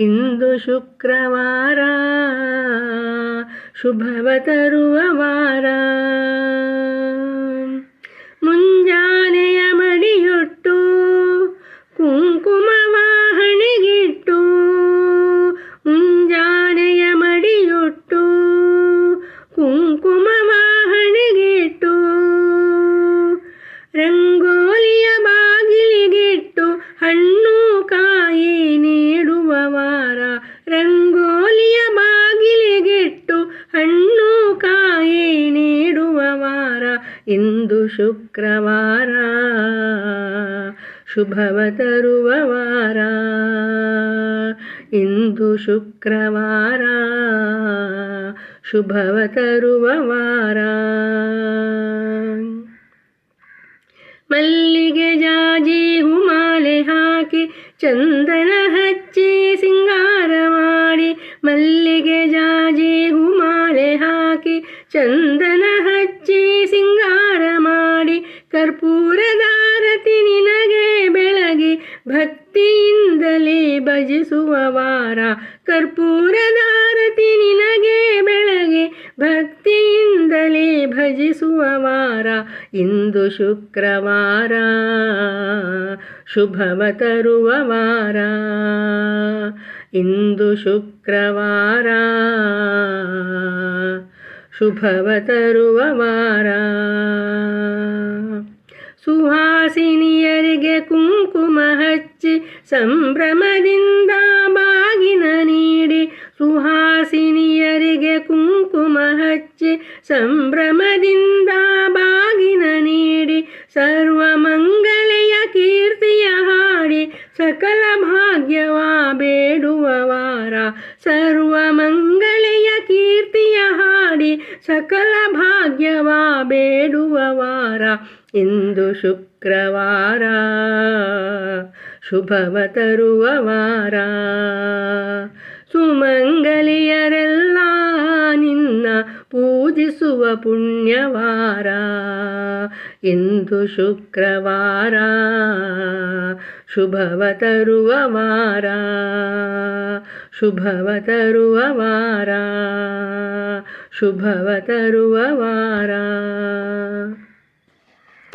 ಇಂದು ಶುಕ್ರವಾರ ಶುಭವ ತರುವ ವಾರ ಮುಂಜಾನೆಯ ಮಡಿಯೊಟ್ಟು ಕುಂಕುಮವ ಹಣೆಗಿಟ್ಟು ಮುಂಜಾನೆಯ ಮಡಿಯೊಟ್ಟು ಕುಂಕುಮವ ಹಣೆಗಿಟ್ಟು ರಂಗೋಲಿಯ ಇಂದು ಶುಕ್ರವಾರ, ಶುಭವ ತರುವ ವಾರ ಇಂದು ಶುಕ್ರವಾರ, ಶುಭವ ತರುವ ವಾರ ಮಲ್ಲಿಗೆ ಜಾಜಿ ಹುಮಾಲೆ ಹಾಕಿ, ಚಂದನ ಹಚ್ಚಿ, ಸಿಂಗಾರ ಮಾಡಿ ಮಲ್ಲಿಗೆ ಹಾಕಿ ಚಂದನ ಹಚ್ಚಿ ಸಿಂಗಾರ ಮಾಡಿ ಕರ್ಪೂರದಾರತಿ ನಿನಗೆ ಬೆಳಗಿ ಭಕ್ತಿಯಿಂದಲೇ ಭಜಿಸುವ ವಾರ. ಕರ್ಪೂರದಾರತಿ ನಿನಗೆ ಬೆಳಗಿ ಭಕ್ತಿಯಿಂದಲೇ ಭಜಿಸುವ ವಾರ. ಇಂದು ಶುಕ್ರವಾರ, ಶುಭವ ತರುವ ವಾರ. ಇಂದು ಶುಕ್ರವಾರ. ಶುಭವ ತರುವ ವಾರ ಸುಹಾಸಿನಿಯರಿಗೆ ಕುಂಕುಮ ಹಚ್ಚಿ ಸಂಭ್ರಮದಿಂದ ಬಾಗಿನ ನೀಡಿ ಸುಹಾಸಿನಿಯರಿಗೆ ಕುಂಕುಮ ಹಚ್ಚಿ ಸಂಭ್ರಮದಿಂದ ಬಾಗಿನ ನೀಡಿ ಸರ್ವ ಮಂಗಳೆಯ ಕೀರ್ತಿಯ ಹಾಡಿ ಸಕಲ ಭಾಗ್ಯವ ಬೇಡುವ ವಾರ ಸರ್ವ ಹಾಡಿ ಸಕಲ ಭಾಗ್ಯವ ಬೇಡುವ ವಾರ ಇಂದು ಶುಕ್ರವಾರ ಶುಭವ ತರುವ ವಾರ ಸುಮಂಗಲಿಯರೆಲ್ಲ ನಿನ್ನ ಪೂಜಿಸುವ ಪುಣ್ಯವಾರ, ಇಂದು ಶುಕ್ರವಾರ ಶುಭವ ತರುವ ವಾರ ಶುಭವ ತರುವ ವಾರ ಶುಭವತರುವವಾರ